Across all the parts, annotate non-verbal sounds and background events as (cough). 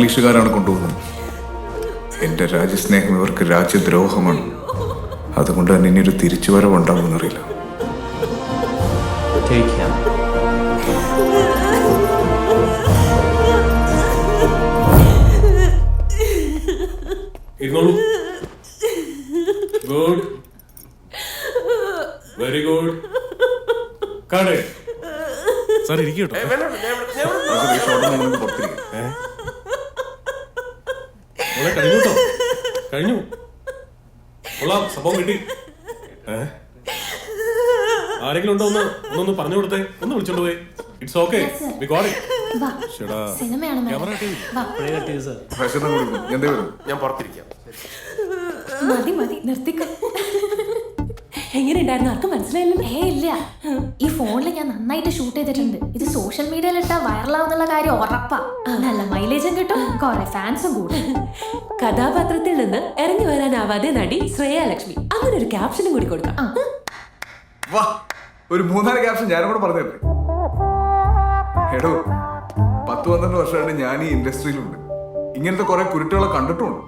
ഇംഗ്ലീഷുകാരാണ് കൊണ്ടുപോകുന്നത്. എന്റെ രാജ്യസ്നേഹം ഇവർക്ക് രാജ്യദ്രോഹമാണ്. അതുകൊണ്ട് തന്നെ ഇനി ഒരു തിരിച്ചുവരവുണ്ടാവുമെന്നറിയില്ല Take him. ഇരുന്നോളൂ. ഗുഡ് വെരി ഗുഡ് സാർ ഇരിക്കട്ടോ പുറത്തിരിക്കാം മോളെ കഴിഞ്ഞു കേട്ടോ കഴിഞ്ഞു. കൊള്ളാം സംഭവം കിട്ടി. ഏ? ആരെങ്കിലും ഉണ്ടോ ഒന്ന്? ഒന്നൊന്ന് പറഞ്ഞു കൊടുത്തേ. ഒന്ന് വിളിച്ചോണ്ട് പോയി. ഇറ്റ്സ് ഓക്കെ ഞാൻ പുറത്തിരിക്കാം. മതി മതി. നിർത്തിക്കോ. എങ്ങനെയുണ്ടായിരുന്നു? ആർക്കും മനസ്സിലായില്ല ഏ ഇല്ല. ഈ ഫോണിൽ ഞാൻ നന്നായിട്ട് ഷൂട്ട് ചെയ്തിട്ടുണ്ട്. ഇത് സോഷ്യൽ മീഡിയയിൽ ഇട്ടാ വൈറലാവുന്നുള്ള കാര്യം ഉറപ്പാ. നല്ല മൈലേജും കിട്ടും. കുറെ ഫാൻസും കൂടും. കഥാപാത്രത്തിൽ നിന്ന് ഇറങ്ങി വരാനാവാതെ നടി ശ്രേയ ലക്ഷ്മി അങ്ങനെ ഒരു ക്യാപ്ഷനും കൂടി കൊടുക്കാം. വാ ഒരു മൂന്നാൽ ക്യാപ്ഷൻ ഞാനും കൂടെ പറഞ്ഞു എടോ പത്ത് പന്ത്രണ്ട് വർഷമായിട്ട് ഞാൻ ഈ ഇൻഡസ്ട്രിയിലുണ്ട്. ഇങ്ങനത്തെ കുറെ കുരുട്ടുകളെ കണ്ടിട്ടുണ്ട്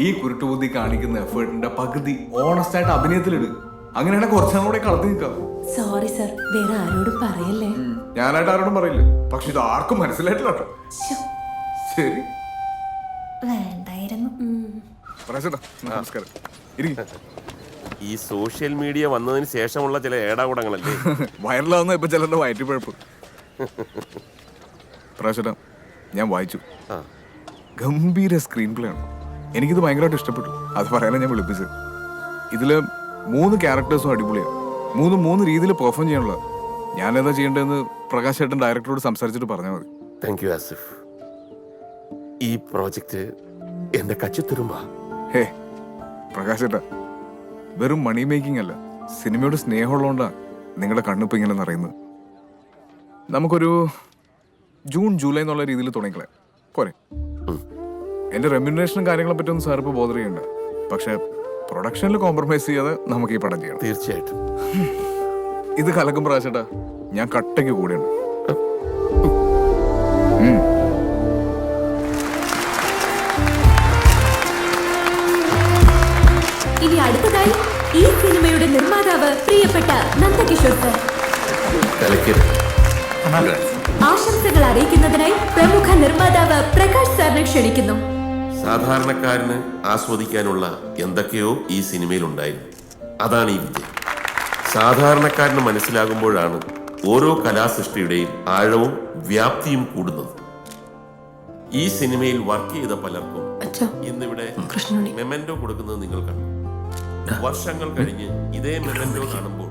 ഈ കുരുട്ടുബുദ്ധി കാണിക്കുന്ന എഫേർട്ടിന്റെ പകുതി ഓണസ്റ്റായിട്ട് അഭിനയത്തിലിടുക അഭിനയത്തിലിട്. അങ്ങനെയാണെങ്കിൽ കുറച്ചും കൂടെ കളത്തി നിൽക്കാം. സോറി സർ വേറെ ആരോടും പറയല്ലേ? ഞാനായിട്ട് ആരോടും പറയില്ല. പക്ഷെ ഇത് ആർക്കും മനസ്സിലായിട്ടില്ല കേട്ടോ. ശരി. വേണ്ടായിരുന്നു. നമസ്കാരം. ഇരിക്കും. ഈ സോഷ്യൽ മീഡിയ വന്നതിന് ശേഷമുള്ള ചില ഏടാകുടങ്ങളല്ലേ? (laughs) വൈറലാവുന്ന ഇപ്പൊ ചിലരുടെ വയറ്റിപ്പഴപ്പ്. പ്രാവശ്യട്ടാ ഞാൻ വായിച്ചു. ആ. ഗംഭീര സ്ക്രീൻ പ്ലേ ആണ്. എനിക്കിത് ഭയങ്കരമായിട്ട് ഇഷ്ടപ്പെട്ടു. അത് പറയാനാണ് ഞാൻ വിളിപ്പിച്ചത്. ഇതിൽ മൂന്ന് ക്യാരക്ടേഴ്സും അടിപൊളിയാണ് മൂന്ന് മൂന്ന് രീതിയിൽ പെർഫോം ചെയ്യാനുള്ള ഞാൻ എന്താ ചെയ്യേണ്ടതെന്ന് പ്രകാശ് ഏട്ടൻ ഡയറക്ടറോട് സംസാരിച്ചിട്ട് പറഞ്ഞാൽ മതി. താങ്ക് യു ആസിഫ് ഈ പ്രോജക്റ്റ് എന്റെ കച്ചിത്തുരുമ്പ ഹേ പ്രകാശ് ഏട്ടാ വെറും മണി മേക്കിംഗ് അല്ല സിനിമയോട് സ്നേഹമുള്ളതുകൊണ്ടാണ് നിങ്ങളുടെ കണ്ണിപ്പ് ഇങ്ങനെ നിറയുന്നത്. നമുക്കൊരു ജൂൺ ജൂലൈ എന്നുള്ള രീതിയിൽ തുടങ്ങിക്കളെ പോരെ. എന്റെ റെമ്യൂണേഷനും കാര്യങ്ങളെ പറ്റി ഒന്നും സാർ ഇപ്പോൾ ബോധറിയുണ്ട് പക്ഷെ പ്രൊഡക്ഷനിൽ കോംപ്രമൈസ് ചെയ്യാതെ നമുക്ക് ഈ പടം ചെയ്യണം. തീർച്ചയായിട്ടും. ഇത് കലക്കും പ്രാവശ്യട്ടാ ഞാൻ കട്ടയ്ക്ക് കൂടെയുണ്ട്. ഇനി അടുത്തതായി ഈ സിനിമയുടെ നിർമ്മാതാവ് പ്രിയപ്പെട്ട നന്ദകിഷോർ സർ. ആശംസകൾ അറിയിക്കുന്നതിനായി പ്രമുഖ നിർമ്മാതാവ് പ്രകാശ് സാറിനെ ക്ഷണിക്കുന്നു. സാധാരണക്കാരന് ആസ്വദിക്കാനുള്ള എന്തൊക്കെയോ ഈ സിനിമയിൽ ഉണ്ടായിരുന്നു അതാണ് ഈ വിജയം. സാധാരണക്കാരന് മനസ്സിലാകുമ്പോഴാണ് ഓരോ കലാസൃഷ്ടിയുടെയും ആഴവും വ്യാപ്തിയും കൂടുന്നത്. ഈ സിനിമയിൽ വർക്ക് ചെയ്ത പലർക്കും ഇന്നിവിടെ മെമന്റോ കൊടുക്കുന്നത് നിങ്ങൾ കണ്ടു. വർഷങ്ങൾ കഴിഞ്ഞ് ഇതേ മെമന്റോ കാണുമ്പോൾ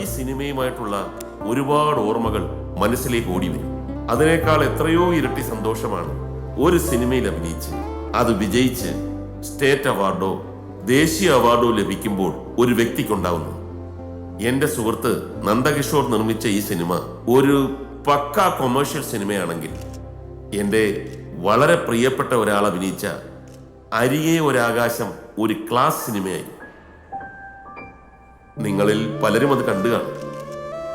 ഈ സിനിമയുമായിട്ടുള്ള ഒരുപാട് ഓർമ്മകൾ മനസ്സിലേക്ക് ഓടി വരും. അതിനേക്കാൾ എത്രയോ ഇരട്ടി സന്തോഷമാണ് ഒരു സിനിമയിൽ അഭിനയിച്ച് അത് വിജയിച്ച് സ്റ്റേറ്റ് അവാർഡോ ദേശീയ അവാർഡോ ലഭിക്കുമ്പോൾ ഒരു വ്യക്തിക്കുണ്ടാവുന്നു. എന്റെ സുഹൃത്ത് നന്ദകിഷോർ നിർമ്മിച്ച ഈ സിനിമ ഒരു പക്ക കൊമേഴ്ഷ്യൽ സിനിമയാണെങ്കിൽ എന്റെ വളരെ പ്രിയപ്പെട്ട ഒരാൾ അഭിനയിച്ച അരികെ ഒരാകാശം ഒരു ക്ലാസ് സിനിമയായി. നിങ്ങളിൽ പലരും അത് കണ്ടു കാണും.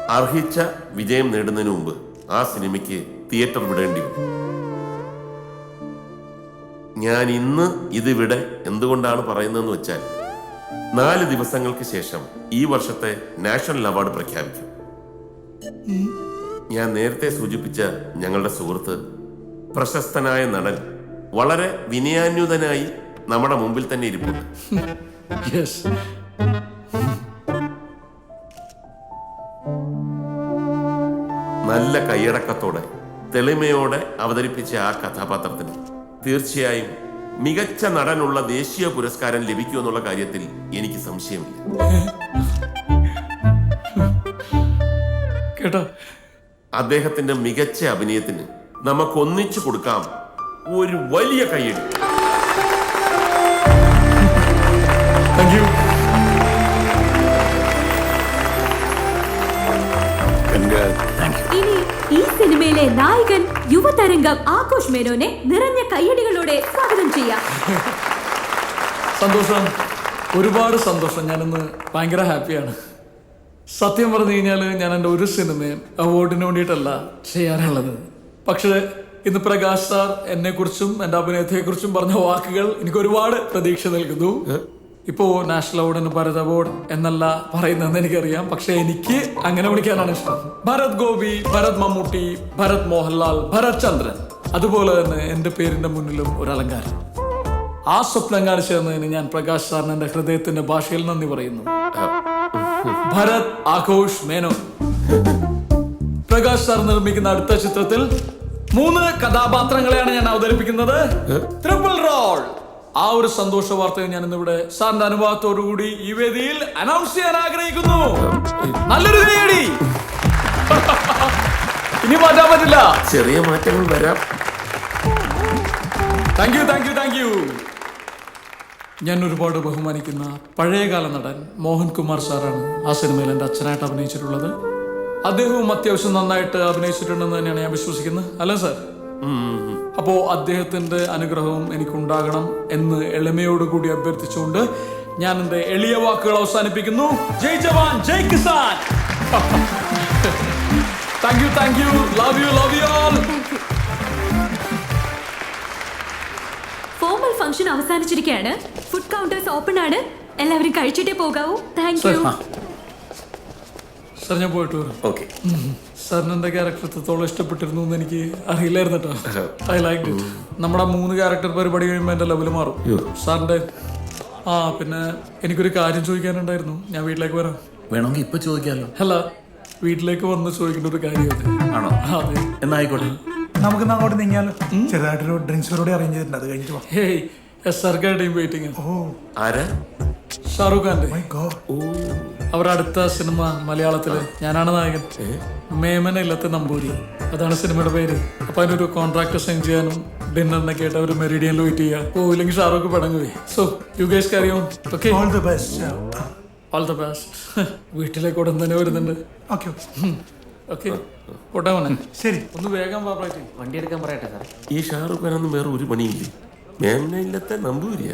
അർഹിച്ച വിജയം നേടുന്നതിന് മുമ്പ് ആ സിനിമയ്ക്ക് തിയേറ്റർ വിടേണ്ടി വന്നു. ഞാൻ ഇന്ന് ഇതിവിടെ എന്തുകൊണ്ടാണ് പറയുന്നതെന്ന് വെച്ചാൽ നാല് ദിവസങ്ങൾക്ക് ശേഷം ഈ വർഷത്തെ നാഷണൽ അവാർഡ് പ്രഖ്യാപിക്കും. ഞാൻ നേരത്തെ സൂചിപ്പിച്ച ഞങ്ങളുടെ സുഹൃത്ത് പ്രശസ്തനായ നടൻ വളരെ വിനയാന്യുതനായി നമ്മുടെ മുമ്പിൽ തന്നെ ഇരിപ്പുണ്ട്. നല്ല കൈയടക്കത്തോടെ തെളിമയോടെ അവതരിപ്പിച്ച ആ കഥാപാത്രത്തിന് തീർച്ചയായും മികച്ച നടനുള്ള ദേശീയ പുരസ്കാരം ലഭിക്കുമെന്നുള്ള കാര്യത്തിൽ എനിക്ക് സംശയമില്ല. കേട്ടോ? അദ്ദേഹത്തിന്റെ മികച്ച അഭിനയത്തിന് നമുക്ക് ഒന്നിച്ചു കൊടുക്കാം ഒരു വലിയ കൈയടി മേനോനെ നിറഞ്ഞ കയ്യടികളോടെ സ്വാഗതം ചെയ്യാം. സന്തോഷം. ഒരുപാട് സന്തോഷം. ഞാനിന്ന് ഭയങ്കര ഹാപ്പിയാണ്. സത്യം പറഞ്ഞു കഴിഞ്ഞാൽ ഞാൻ എന്റെ ഒരു സിനിമയും അവാർഡിന് വേണ്ടിയിട്ടല്ല ചെയ്യാനുള്ളത് പക്ഷേ ഇന്ന് പ്രകാശ് സാർ എന്നെക്കുറിച്ചും എന്റെ അഭിനയത്തെക്കുറിച്ചും അഭിനയത്തെ കുറിച്ചും പറഞ്ഞ വാക്കുകൾ എനിക്ക് ഒരുപാട് പ്രതീക്ഷ നൽകുന്നു. ഇപ്പോ നാഷണൽ അവാർഡിന് ഭാരത് അവാർഡ് എന്നല്ല പറയുന്നതെന്ന് എനിക്കറിയാം. പക്ഷെ എനിക്ക് അങ്ങനെ വിളിക്കാനാണ് ഇഷ്ടം. ഭരത് ഗോപി ഭരത് മമ്മൂട്ടി ഭരത് മോഹൻലാൽ ഭരത് ചന്ദ്രൻ. അതുപോലെ തന്നെ എന്റെ പേരിന്റെ മുന്നിലും ഒരു അലങ്കാരം. ആ സ്വപ്നം കാണിച്ചു തന്നതിന് ഞാൻ പ്രകാശ് സാറിന് എന്റെ ഹൃദയത്തിന്റെ ഭാഷയിൽ നന്ദി പറയുന്നു. ഭരത് ആഘോഷ് മേനോ പ്രകാശ് സാർ നിർമ്മിക്കുന്ന അടുത്ത ചിത്രത്തിൽ മൂന്ന് കഥാപാത്രങ്ങളെയാണ് ഞാൻ അവതരിപ്പിക്കുന്നത്. ട്രിപ്പിൾ റോൾ ആ ഒരു സന്തോഷ വാർത്ത ഞാൻ ഇന്നിവിടെ സാറിന്റെ അനുഭവത്തോടുകൂടി ഈ വേദിയിൽ അനൗൺസ് ചെയ്യാൻ ആഗ്രഹിക്കുന്നു. നല്ലൊരു കൈയടി ഇനി മാറ്റാൻ പറ്റില്ല. ചെറിയ മാറ്റങ്ങൾ വരാം. Thank you thank you thank you ഞാൻ ഒരുപാട് ബഹുമാനിക്കുന്ന പഴയകാല നടൻ മോഹൻകുമാർ സാറാണ് ആ സിനിമയിൽ എന്റെ അച്ഛനായിട്ട് അഭിനയിച്ചിട്ടുള്ളത്. അദ്ദേഹവും അത്യാവശ്യം നന്നായിട്ട് അഭിനയിച്ചിട്ടുണ്ടെന്ന് തന്നെയാണ് ഞാൻ വിശ്വസിക്കുന്നത്. അല്ലേ സാർ? അപ്പോൾ അദ്ദേഹത്തിന്റെ അനുഗ്രഹവും എനിക്കുണ്ടാകണം എന്ന് എളിമയോടുകൂടി അഭ്യർത്ഥിച്ചുകൊണ്ട് ഞാൻ എന്റെ എളിയ വാക്കുകൾ അവസാനിപ്പിക്കുന്നു. ജയ് ജവാൻ ജയ് Kisan. Thank you thank you love you love you all formal function അവസാനിച്ചിരിക്കുകയാണ്. Food counters open ആണ്. എല്ലാവരും കഴിച്ചിട്ടേ പോകാവൂ. താങ്ക് യു സാർ ഞാൻ പോയിട്ട് വരാം. ഓക്കെ സാറിന് എന്റെ ക്യാരക്ടർ എത്രത്തോളം ഇഷ്ടപ്പെട്ടിരുന്നു എന്ന് എനിക്ക് അറിയില്ലായിരുന്നു കേട്ടോ. ഐ ലൈക്ക് ഇറ്റ് നമ്മുടെ മൂന്ന് ക്യാരക്ടർ പരിപാടി കഴിയുമ്പോൾ എന്റെ ലെവൽ മാറും. സാറിന്റെ ആ പിന്നെ എനിക്കൊരു കാര്യം ചോദിക്കാനുണ്ടായിരുന്നു. ഞാൻ വീട്ടിലേക്ക് വരാം. വേണമെങ്കിൽ ഇപ്പൊ ചോദിക്കാമല്ലോ അല്ല വീട്ടിലേക്ക് വന്ന് ചോദിക്കേണ്ട ഒരു കാര്യം അത് ആണോ? അതെ. എന്നായിക്കോട്ടെ. നമുക്ക് അങ്ങോട്ട് നീങ്ങിയാലോ ചെറുതായിട്ടൊരു ഡ്രിങ്ക്സ് കൂടെ അറേഞ്ച് ചെയ്തിട്ടുണ്ട്. അത് കഴിഞ്ഞിട്ട് വാ. Hey S R team waiting ഓ. ആരാ? ഷാറുഖ് ഖാന്റെ മൈ ഗോഡ് അവരുടെ അടുത്ത സിനിമ മലയാളത്തിൽ. ഞാനാണ് നായകൻ. മേമന ഇല്ലത്തെ നമ്പൂരി. അതാണ് സിനിമയുടെ പേര്. അപ്പൊ അതിനൊരു കോൺട്രാക്ട് സൈൻ ചെയ്യാനും ഡിന്നർ ഡിന്നറിനൊക്കെ ആയിട്ട് അവർ മെറിഡിയനിൽ വെയിറ്റ് ചെയ്യുക ഇല്ലെങ്കിൽ ഷാറൂഖ് പടങ്ങുപോയി സോ യു ഗേസ് കാര്യം okay all the best all the best (laughs) വീട്ടിലേക്ക് ഉടൻ തന്നെ വരുന്നുണ്ട് ഓക്കെ ഓക്കെ പോട്ടെ മോനെ. ശരി. ഒന്ന് വേഗം വാ സാർ ഈ ഷാറുഖ് ഖാനൊന്നും വേറെ ഒരു പണിയില്ലേ? മേമനയില്ലത്തെ നമ്പൂരിയ.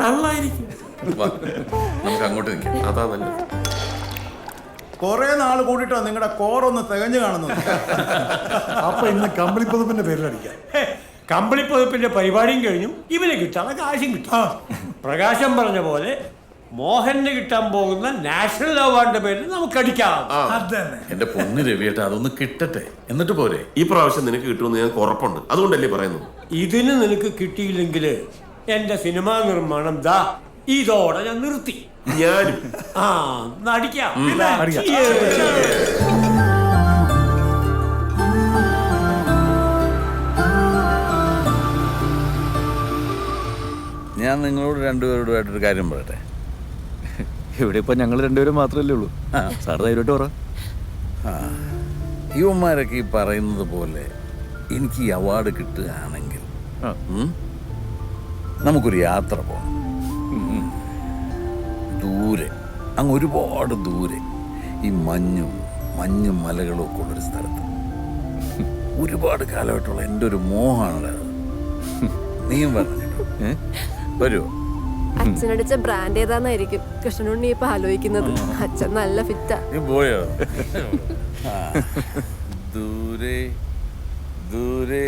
തള്ളായിരിക്കും. നമുക്ക് അങ്ങോട്ട് നിൽക്കാം. അതാ നല്ലത്. കുറെ നാൾ കൂടിയിട്ടാ നിങ്ങളുടെ കോറൊന്ന് തികഞ്ഞു കാണുന്നു അപ്പൊ ഇന്ന് കമ്പിളി പുതുപ്പിന്റെ പേരിൽ അടിക്കാം. കമ്പിളിപ്പുതപ്പിന്റെ പരിപാടിയും കഴിഞ്ഞു. ഇവന് കിട്ടാനുള്ള കാശും കിട്ടും. പ്രകാശം പറഞ്ഞ പോലെ മോഹന് കിട്ടാൻ പോകുന്ന നാഷണൽ അവാർഡിന്റെ പേരിൽ നമുക്ക് അടിക്കാം എന്റെ പൊന്ന് രവിയേട്ടാ അതൊന്ന് കിട്ടട്ടെ. എന്നിട്ട് പോരെ. ഈ പ്രാവശ്യം നിനക്ക് കിട്ടുമെന്ന് ഞാൻ ഉറപ്പുണ്ട്. അതുകൊണ്ടല്ലേ പറയുന്നു ഇതിന് നിനക്ക് കിട്ടിയില്ലെങ്കിൽ എന്റെ സിനിമാ നിർമ്മാണം ദാ ഇതോടെ ഞാൻ നിർത്തി. ഞാനും. ആ നടിക്കാം. ഞാൻ നിങ്ങളോട് രണ്ടുപേരോടുമായിട്ടൊരു കാര്യം പറയട്ടെ? ഇവിടെ ഇപ്പൊ ഞങ്ങൾ രണ്ടുപേരും മാത്രമല്ലേ ഉള്ളൂ. സാർ ധൈര്യമായിട്ട് പറ. യുവന്മാരൊക്കെ ഈ പറയുന്നത് പോലെ എനിക്ക് ഈ അവാർഡ് കിട്ടുകയാണെങ്കിൽ നമുക്കൊരു യാത്ര പോകണം ദൂരെ അങ്ങ് ഒരുപാട് ദൂരെ ഈ മഞ്ഞും മഞ്ഞും മലകളും ഒക്കെ ഉള്ളൊരു സ്ഥലത്ത്. ഒരുപാട് കാലമായിട്ടുള്ള എന്റെ ഒരു മോഹമാണ് (laughs) നീയും പറഞ്ഞു വരുമോ അച്ഛനടിച്ച ബ്രാൻഡ് ഏതാന്നായിരിക്കും? കൃഷ്ണനുണ്ണി ഇപ്പൊ ആലോചിക്കുന്നത്. അച്ഛൻ നല്ല ഫിറ്റാ നീ പോയോ? ദൂരെ ദൂരെ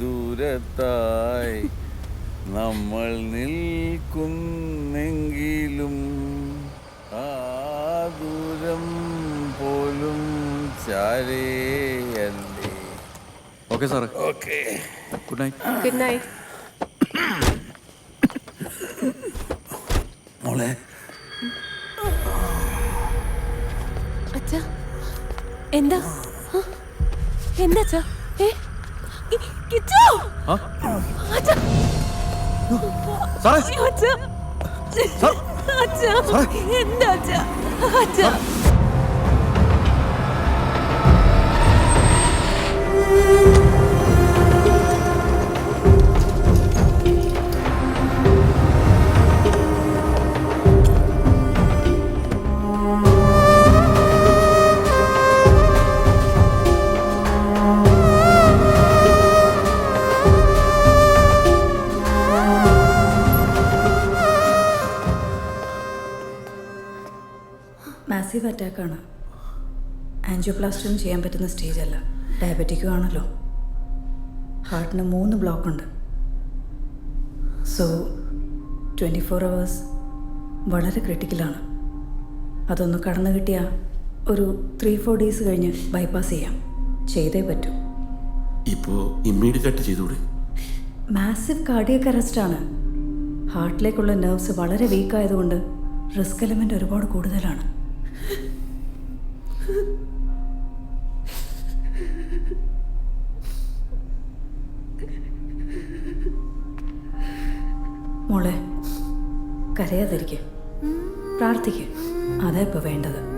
ദൂരത്തായി നമ്മൾ നിൽക്കുന്നെങ്കിലും ആ ദൂരം പോലും ചാരേ അല്ലേ? ഓക്കെ സാറേ okay good night good night മോളെ അച്ഛ എന്താ എന്താ അച്ഛാ ഏ കിച്ചു! അച്ഛാ! സാറേ അച്ഛാ! അച്ഛാ! എന്താ അച്ഛാ? അച്ഛാ! മാസീവ് അറ്റാക്കാണ് ആൻജിയോപ്ലാസ്റ്റും ചെയ്യാൻ പറ്റുന്ന സ്റ്റേജ് അല്ല. ഡയബറ്റിക്കും ആണല്ലോ. ഹാർട്ടിന് മൂന്ന് ബ്ലോക്കുണ്ട് സോ ട്വന്റി ഫോർ അവേഴ്സ് വളരെ ക്രിട്ടിക്കലാണ് അതൊന്ന് കടന്നു കിട്ടിയാൽ ഒരു ത്രീ ഫോർ ഡേയ്സ് കഴിഞ്ഞ് ബൈപ്പാസ് ചെയ്യാം. ചെയ്തേ പറ്റൂ. ഇപ്പോൾ ഇമ്മീഡിയറ്റ് ചെയ്തൂടെ? മാസീവ് കാർഡിയക് അറസ്റ്റാണ് ഹാർട്ടിലേക്കുള്ള നെർവ്സ് വളരെ വീക്ക് ആയതുകൊണ്ട് റിസ്ക് എലമെന്റ് ഒരുപാട് കൂടുതലാണ്. മോളെ കരയാതിരിക്കുക പ്രാർത്ഥിക്കുക അതാ ഇപ്പോൾ വേണ്ടത്.